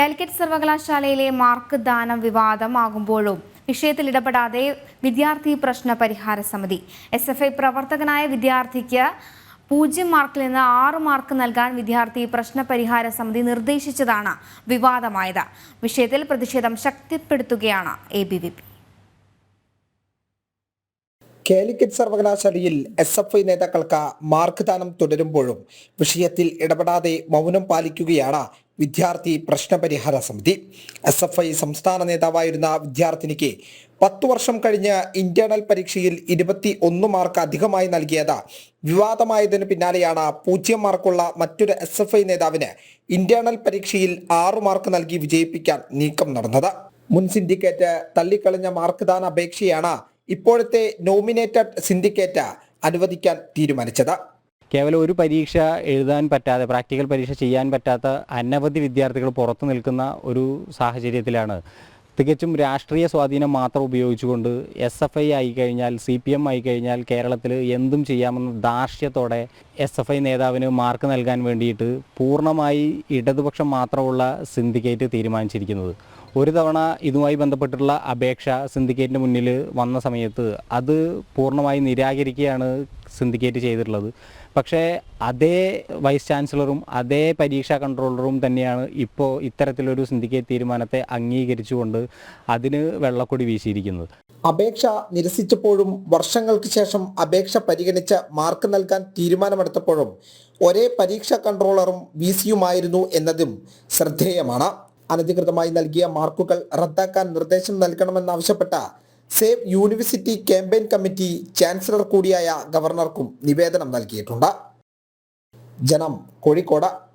കാലിക്കറ്റ് സർവകലാശാലയിലെ മാർക്ക് ദാനം വിവാദമാകുമ്പോഴും വിഷയത്തിൽ ഇടപെടാതെ വിദ്യാർത്ഥി പ്രശ്ന പരിഹാര സമിതി. എസ് എഫ് ഐ പ്രവർത്തകനായ വിദ്യാർത്ഥിക്ക് പൂജ്യം മാർക്കിൽ നിന്ന് ആറ് മാർക്ക് നൽകാൻ വിദ്യാർത്ഥി പ്രശ്ന പരിഹാര സമിതി നിർദ്ദേശിച്ചതാണ് വിവാദമായത്. വിഷയത്തിൽ പ്രതിഷേധം ശക്തിപ്പെടുത്തുകയാണ് A B V P Calicut സർവകലാശാലയിൽ എസ് എഫ് ഐ നേതാക്കൾക്ക് മാർക്ക് ദാനം തുടരുമ്പോഴും വിഷയത്തിൽ ഇടപെടാതെ മൗനം പാലിക്കുകയാണ് വിദ്യാർത്ഥി പ്രശ്നപരിഹാര സമിതി. എസ് എഫ് ഐ സംസ്ഥാന നേതാവായിരുന്ന വിദ്യാർത്ഥിനിക്ക് പത്തു വർഷം കഴിഞ്ഞ് ഇന്റേണൽ പരീക്ഷയിൽ ഇരുപത്തി ഒന്ന് മാർക്ക് അധികമായി നൽകിയത്. വിവാദമായതിനു പിന്നാലെയാണ് പൂജ്യം മാർക്കുള്ള മറ്റൊരു എസ് എഫ് ഐ നേതാവിന് ഇന്റേണൽ പരീക്ഷയിൽ ആറു മാർക്ക് നൽകി വിജയിപ്പിക്കാൻ നീക്കം നടന്നത്. മുൻ സിൻഡിക്കേറ്റ് തള്ളിക്കളഞ്ഞ മാർക്ക്ദാന അപേക്ഷയാണ് ഇപ്പോഴത്തെ നോമിനേറ്റഡ് സിൻഡിക്കേറ്റ് അനുവദിക്കാൻ തീരുമാനിച്ചത്. കേവലം ഒരു പരീക്ഷ എഴുതാൻ പറ്റാതെ പ്രാക്ടിക്കൽ പരീക്ഷ ചെയ്യാൻ പറ്റാത്ത അനവധി വിദ്യാർത്ഥികൾ പുറത്തു നിൽക്കുന്ന ഒരു സാഹചര്യത്തിലാണ്. തികച്ചും രാഷ്ട്രീയ സ്വാധീനം മാത്രം ഉപയോഗിച്ചുകൊണ്ട് എസ് എഫ് ഐ ആയിക്കഴിഞ്ഞാൽ സി പി എം ആയിക്കഴിഞ്ഞാൽ കേരളത്തിൽ എന്തും ചെയ്യാമെന്ന ധാർഷ്ട്യത്തോടെ എസ് എഫ് ഐ നേതാവിന് മാർക്ക് നൽകാൻ വേണ്ടിയിട്ട് പൂർണമായി ഇടതുപക്ഷം മാത്രമുള്ള സിൻഡിക്കേറ്റ് തീരുമാനിച്ചിരിക്കുന്നത്. ഒരു തവണ ഇതുമായി ബന്ധപ്പെട്ടിട്ടുള്ള അപേക്ഷ സിൻഡിക്കേറ്റിന് മുന്നിൽ വന്ന സമയത്ത് അത് പൂർണമായി നിരാകരിക്കുകയാണ് സിൻഡിക്കേറ്റ് ചെയ്തിട്ടുള്ളത്. പക്ഷേ അതേ വൈസ് ചാൻസലറും അതേ പരീക്ഷാ കൺട്രോളറും തന്നെയാണ് ഇപ്പോൾ ഇത്തരത്തിലൊരു സിൻഡിക്കേറ്റ് തീരുമാനത്തെ അംഗീകരിച്ചുകൊണ്ട് അതിന് വെള്ളക്കൊടി വീശിയിരിക്കുന്നത്. അപേക്ഷ നിരസിച്ചപ്പോഴും വർഷങ്ങൾക്ക് ശേഷം അപേക്ഷ പരിഗണിച്ച് മാർക്ക് നൽകാൻ തീരുമാനമെടുത്തപ്പോഴും ഒരേ പരീക്ഷാ കൺട്രോളറും വി സിയുമായിരുന്നു എന്നതും ശ്രദ്ധേയമാണ്. അനധികൃതമായി നൽകിയ മാർക്കുകൾ റദ്ദാക്കാൻ നിർദ്ദേശം നൽകണമെന്നാവശ്യപ്പെട്ട save university campaign committee chancellor കൂടിയായ ഗവർണർക്കും നിവേദനം നൽകിയിട്ടുണ്ട്. ജനം കോഴിക്കോട്.